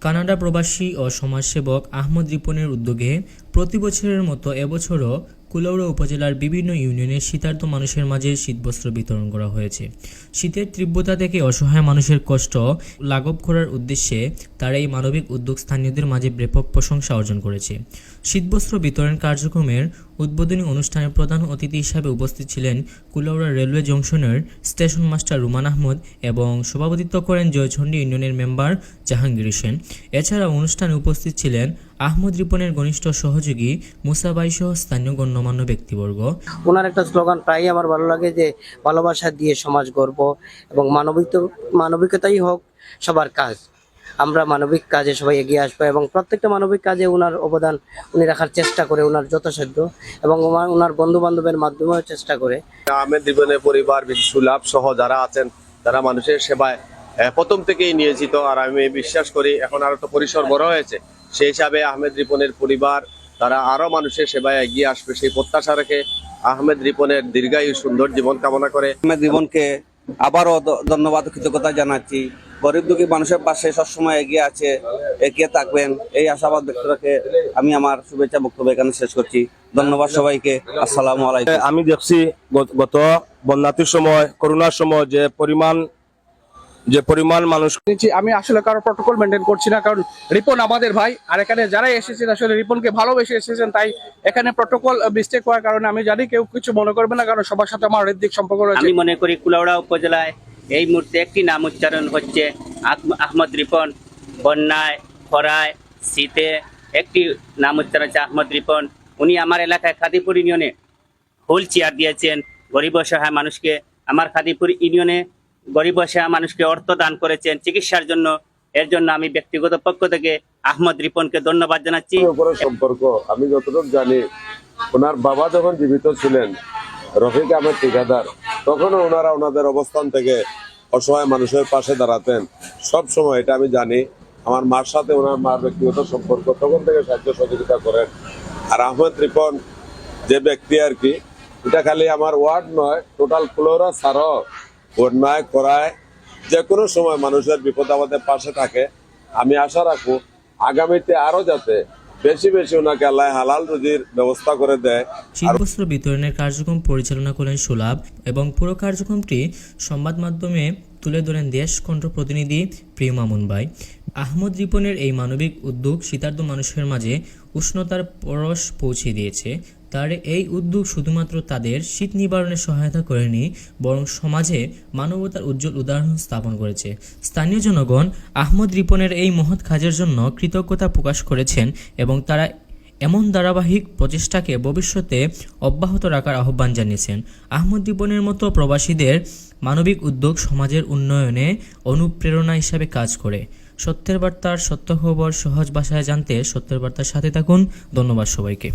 Canada প্রবাসী ও সমাজসেবক আহমদ রিপনের উদ্যোগে প্রতি বছরের মতো এবছরও কুলাউড়া উপজেলার বিভিন্ন ইউনিয়নের শীতার্ত মানুষের মাঝে শীতবস্ত্র বিতরণ করা হয়েছে। শীতের তীব্রতা থেকে অসহায় মানুষের কষ্ট লাঘব করার উদ্দেশ্যে তারা এই মানবিক উদ্যোগ স্থানীয়দের মাঝে ব্যাপক প্রশংসা অর্জন করেছে। শীতবস্ত্র বিতরণ কার্যক্রমের উদ্বোধনী অনুষ্ঠানে প্রধান অতিথি হিসাবে উপস্থিত ছিলেন কুলাউড়া রেলওয়ে জংশনের স্টেশন মাস্টার রুমান আহমদ এবং সভাপতিত্ব করেন জয়চণ্ডী ইউনিয়নের মেম্বার জাহাঙ্গীর হোসেন। এছাড়া অনুষ্ঠানে উপস্থিত ছিলেন আহমদ রিপনের ঘনিষ্ঠ সহযোগী মুসাবাই সহ স্থানীয় গণ্যমান্য ব্যক্তিবর্গ। ওনার একটা স্লোগান প্রায়ই আমার ভালো লাগে যে ভালোবাসা দিয়ে সমাজ গর্ব এবং মানবিক মানবিকতাই হোক সবার কাজ। আমরা মানবিক কাজে সবাই এগিয়ে আসব এবং প্রত্যেকটা মানবিক কাজে ওনার অবদান উনি রাখার চেষ্টা করে ওনার যথাসাধ্য এবং ওনার- ওনার বন্ধু বান্ধবের মাধ্যমেও চেষ্টা করে। আহমেদ জীবনের পরিবার সুলাভ সহ যারা আছেন তারা মানুষের সেবায় প্রথম থেকেই নিয়োজিত। আর আমি বিশ্বাস করি এখন আরও তো পরিসর বড় হয়েছে। সেই হিসাবে আহমেদ রিপনের পরিবার তারা আরও মানুষের সেবায় এগিয়ে আসবে সেই প্রত্যাশা রেখে আহমেদ রিপনের দীর্ঘায়ু সুন্দর জীবন কামনা করে। আহমেদ জীবনকে আবারও ধন্যবাদ ও কৃতজ্ঞতা জানাচ্ছি। গরিব দুঃখী মানুষের পাশে সবসময় এগিয়ে আছে এগিয়ে থাকবেন এই আশাবাদ ব্যক্ত রেখে আমি আমার শুভেচ্ছা বক্তব্য এখানে শেষ করছি। ধন্যবাদ সবাইকে আসসালামু আলাইকুম। আমি দেখছি গত- গত বন্যাতির সময় করোনার সময় যে পরিমাণ যে পরিমাণ মানুষ আমি আসলে কারও প্রটোকল মেনটেন করছি না কারণ রিপন আমাদের ভাই আর এখানে যারাই এসেছেন আসলে রিপনকে ভালোবেসে এসেছেন তাই এখানে প্রটোকল মিস্টেক হওয়ার কারণে আমি জানি কেউ কিছু মনে করবে না কারণ সবার সাথে আমার হৃদিক সম্পর্ক রয়েছে। আমি মনে করি কুলাউড়া উপজেলায় এই মুহূর্তে একটি নাম উচ্চারণ হচ্ছে আহ- আহমদ রিপন। বন্যায় খরায় শীতে একটি নাম উচ্চারণ হচ্ছে আহমদ রিপন। উনি আমার এলাকায় খাদিপুর ইউনিয়নে হুল চেয়ার দিয়েছেন। গরিব অসহায় মানুষকে আমার খাদিপুর ইউনিয়নে গরিব অসহায় মানুষকে অর্থ দান করেছেন, চিকিৎসার জন্য। এর জন্য আমি ব্যক্তিগত পক্ষ থেকে আহমদ রিপনকে ধন্যবাদ জানাচ্ছি। সম্পর্ক, আমি যতটুকু জানি, ওনার বাবা যখন জীবিত ছিলেন, রফিক আহমেদ ঠিকাদার, তখনও ওনারা ওনাদের অবস্থান থেকে অসহায় মানুষের পাশে দাঁড়াতেন। সব সময় এটা আমি জানি, আমার মার সাথে ওনার মার ব্যক্তিগত সম্পর্ক, তখন থেকে সাহায্য সহযোগিতা করেন। আর আহমেদ রিপন যে ব্যক্তি আর কি, এটা খালি আমার ওয়ার্ড নয় টোটাল ফ্লোরা ছাড়াও বন্যায় করায় যে কোনো সময় মানুষের বিপদ আমাদের পাশে থাকে। আমি আশা রাখব আগামীতে আরও যাতে বেশি বেশি ওনাকে আল্লাহ হালাল রুজির ব্যবস্থা করে দেয়। শীতবস্ত্র বিতরণের কার্যক্রম পরিচালনা করেন সুলাভ এবং পুরো কার্যক্রমটি সংবাদ মাধ্যমে তুলে ধরেন দেশ কণ্ঠ প্রতিনিধি প্রিয় মামুন ভাই আহমদ রিপনের এই মানবিক উদ্যোগ শীতার্থ মানুষের মাঝে উষ্ণতার পরশ পৌঁছে দিয়েছে। তার এই উদ্যোগ শুধুমাত্র তাদের শীত নিবারণে সহায়তা করেনি, বরং সমাজে মানবতার উজ্জ্বল উদাহরণ স্থাপন করেছে। স্থানীয় জনগণ আহমদ রিপনের এই মহৎ কাজের জন্য কৃতজ্ঞতা প্রকাশ করেছেন এবং তারা এমন ধারাবাহিক প্রচেষ্টাকে ভবিষ্যতে অব্যাহত রাখার আহ্বান জানিয়েছেন। আহমদ রিপনের মতো প্রবাসীদের মানবিক উদ্যোগ সমাজের উন্নয়নে অনুপ্রেরণা হিসাবে কাজ করে। সত্যের বার্তার সত্য খবর সহজ ভাষায় জানতে সত্যের বার্তার সাথে থাকুন। ধন্যবাদ সবাইকে।